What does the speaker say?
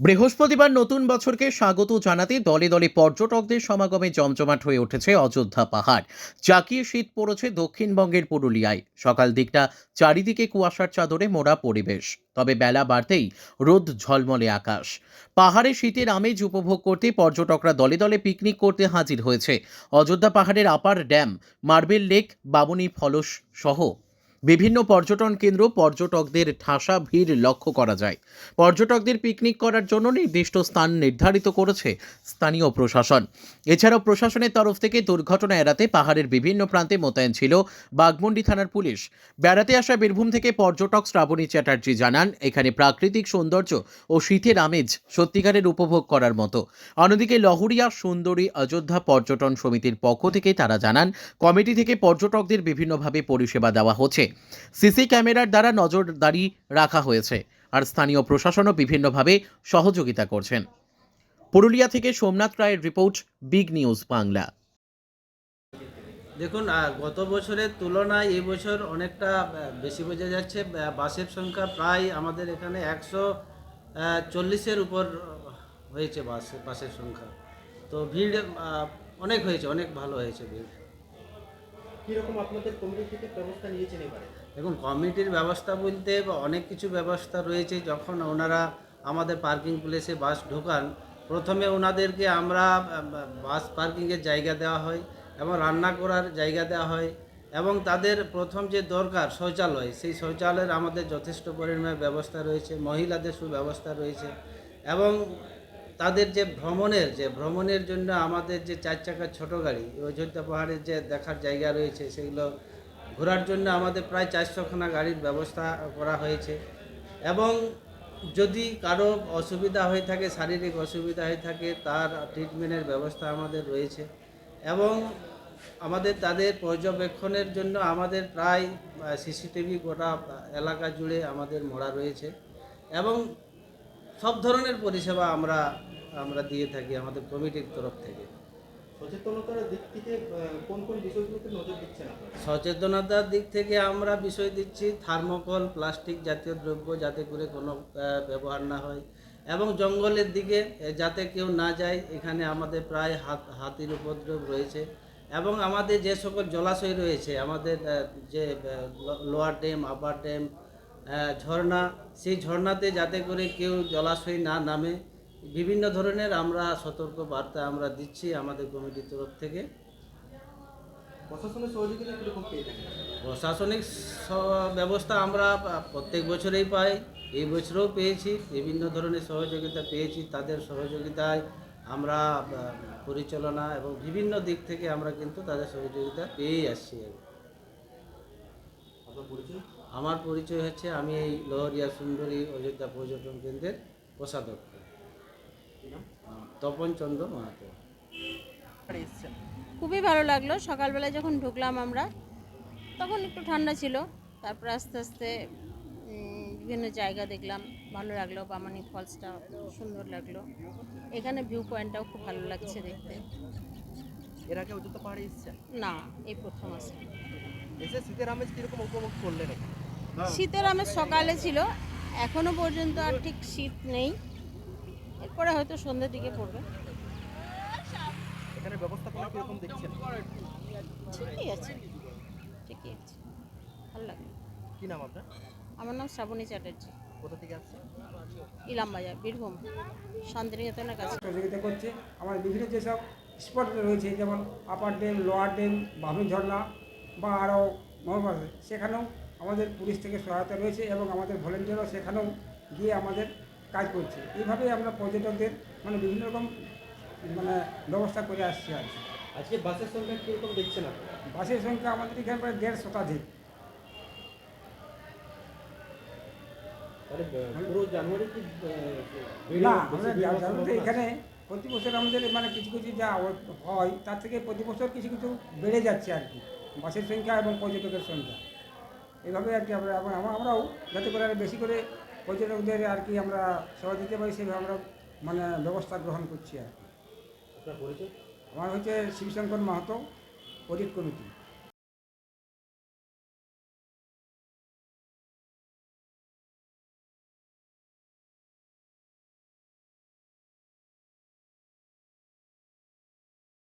বৃহস্পতিবার নতুন বছরকে স্বাগত জানাতে দলে দলে পর্যটকদের সমাগমে জমজমাট হয়ে উঠেছে অযোধ্যা পাহাড়। জাকিয়ে শীত পড়েছে দক্ষিণবঙ্গের পুরুলিয়ায়। সকাল দিকটা চারিদিকে কুয়াশার চাদরে মোড়া পরিবেশ। তবে বেলা বাড়তেই রোদ ঝলমলে আকাশ। পাহাড়ে শীতের আমেজ উপভোগ করতে পর্যটকরা দলে দলে পিকনিক করতে হাজির হয়েছে। অযোধ্যা পাহাড়ের upper dam, marble lake Babuni falls সহ বিভিন্ন পর্যটন কেন্দ্র পর্যটকদের ঠাসা ভিড় লক্ষ্য করা যায়। পর্যটকদের পিকনিক করার জন্য নির্দিষ্ট স্থান নির্ধারিত করেছে স্থানীয় প্রশাসন। এছাড়াও প্রশাসনের তরফ থেকে দুর্ঘটনা এড়াতে পাহাড়ের বিভিন্ন প্রান্তে মোতায়েন ছিল বাগমুন্ডি থানার পুলিশ। বেড়াতে আসা বীরভূম থেকে পর্যটক শ্রাবণী চ্যাটার্জি জানান, এখানে প্রাকৃতিক সৌন্দর্য ও শীতের আমেজ সত্যিকারের উপভোগ করার মতো। অন্যদিকে লহরিয়া, সুন্দরী, অযোধ্যা পর্যটন সমিতির পক্ষ থেকে তারা জানান, কমিটি থেকে পর্যটকদের বিভিন্নভাবে পরিষেবা দেওয়া হচ্ছে। সিসি ক্যামেরার দ্বারা নজরদারি রাখা হয়েছে আর স্থানীয় প্রশাসনও বিভিন্নভাবে সহযোগিতা করছেন। পুরুলিয়া থেকে সোমনাথ রায়ের রিপোর্ট, বিগ নিউজ বাংলা। দেখুন গত বছরের তুলনায় এই বছর অনেকটা বেশি বোঝা যাচ্ছে। বাসের সংখ্যা প্রায় আমাদের এখানে একশো চল্লিশের উপর হয়েছে বাস, বাসের সংখ্যা। তো ভিড় অনেক হয়েছে, অনেক ভালো হয়েছে ভিড়। আপনাদের কমিটি থেকে ব্যবস্থা নিয়েছেন এবারে? দেখুন কমিটির ব্যবস্থা বলতে অনেক কিছু ব্যবস্থা রয়েছে। যখন ওনারা আমাদের পার্কিং প্লেসে বাস ঢোকান, প্রথমে ওনাদেরকে আমরা বাস পার্কিংয়ের জায়গা দেওয়া হয় এবং রান্না করার জায়গা দেওয়া হয় এবং তাদের প্রথম যে দরকার শৌচালয়, সেই শৌচালয়ের আমাদের যথেষ্ট পরিমাণে ব্যবস্থা রয়েছে, মহিলাদের সুব্যবস্থা রয়েছে এবং তাদের যে ভ্রমণের যে ভ্রমণের জন্য আমাদের যে চার চাকার ছোটো গাড়ি অযোধ্যা পাহাড়ের যে দেখার জায়গা রয়েছে, সেগুলো ঘোরার জন্য আমাদের প্রায় চারশোখানা গাড়ির ব্যবস্থা করা হয়েছে। এবং যদি কারও অসুবিধা হয়ে থাকে, শারীরিক অসুবিধা হয়ে থাকে, তার ট্রিটমেন্টের ব্যবস্থা আমাদের রয়েছে। এবং আমাদের, তাদের পর্যবেক্ষণের জন্য আমাদের প্রায় সিসিটিভি গোটা এলাকা জুড়ে আমাদের মোড়া রয়েছে। এবং সব ধরনের পরিষেবা আমরা আমরা দিয়ে থাকি আমাদের কমিটির তরফ থেকে। সচেতনতার দিক থেকে কোন কোন বিষয়গুলোতে নজর দিচ্ছেন সচেতনতার দিক থেকে আমরা বিষয় দিচ্ছি থার্মোকল প্লাস্টিক জাতীয় দ্রব্য যাতে করে কোনো ব্যবহার না হয় এবং জঙ্গলের দিকে যাতে কেউ না যায় এখানে আমাদের প্রায় হাত হাতির উপদ্রব রয়েছে এবং আমাদের যে সকল জলাশয় রয়েছে আমাদের যে লোয়ার ড্যাম আপার ড্যাম ঝর্ণা সেই ঝর্ণাতে যাতে করে কেউ জলাশয় না নামে বিভিন্ন ধরনের আমরা সতর্ক বার্তা আমরা দিচ্ছি আমাদের কমিটির তরফ থেকে। প্রশাসনিক ব্যবস্থা আমরা প্রত্যেক বছরেই পাই এই বছরেও পেয়েছি বিভিন্ন ধরনের সহযোগিতা পেয়েছি তাদের সহযোগিতায় আমরা পরিচালনা এবং বিভিন্ন দিক থেকে আমরা কিন্তু তাদের সহযোগিতা পেয়েই আসছি আমার পরিচয় হচ্ছে আমি এই লহরিয়া সুন্দরী অযোধ্যা পর্যটন কেন্দ্রের কোষাধ্যক্ষ কি নাম তপন চন্দ্র মাহাতো। খুবই ভালো লাগল। সকালবেলায় যখন ঢুকলাম আমরা তখন একটু ঠান্ডা ছিল। তারপর আস্তে আস্তে বিভিন্ন জায়গা দেখলাম। ভালো লাগল। বামানি ফলসটা সুন্দর লাগল। এখানে ভিউ পয়েন্টটাও খুব ভালো লাগছে দেখতে। এর আগে অযোধ্যা পাহাড়ে এসেছেন? না এই প্রথম আসে। এসে শীতের আমেজ কীরকম উপভোগ করলেন শীতের আমেজ সকালে ছিল। এখনও পর্যন্ত আর ঠিক শীত নেই। এরপরে হয়তো সন্ধ্যের দিকে পড়বে। এখানে ব্যবস্থাপনা কীরকম দেখছেন? ঠিকই আছে ঠিকই আছে। ভালো লাগল কি নাম আপনার? আমার নাম শ্রাবণী চ্যাটার্জি। কোথা থেকে আসছেন? ইলামবাজার বীরভূম শান্তিনিকেতনের কাছে। সহযোগিতা করছে আমাদের বিভিন্ন যেসব স্পট রয়েছে যেমন upper dam lower dam Bamni ঝর্ণা বা আরও মহবাস সেখানেও আমাদের পুলিশ থেকে সহায়তা রয়েছে এবং আমাদের ভলেন্টিয়ারও সেখানেও গিয়ে আমাদের কাজ করছে। এইভাবেই আমরা পর্যটকদের মানে বিভিন্ন রকম মানে ব্যবস্থা করে আসছি আর কি। আজকে বাসের সংখ্যা কীরকম দেখছেন আপনারা? বাসের সংখ্যা আমাদের এখানে প্রায় দেড় শতাধিক না আমরা এখানে প্রতি বছর আমাদের মানে কিছু কিছু যা হয় তার থেকে প্রতি বছর কিছু কিছু বেড়ে যাচ্ছে আর কি বাসের সংখ্যা এবং পর্যটকের সংখ্যা। এভাবে আর কি আমরা আমরাও যাতে করে আরও বেশি করে পর্যটকদের আর কি আমরা সেবা দিতে পারি সেভাবে আমরা মানে ব্যবস্থা গ্রহণ করছি আর কি। আমার হচ্ছে শিবশঙ্কর মাহাতো অডিট কমিটি।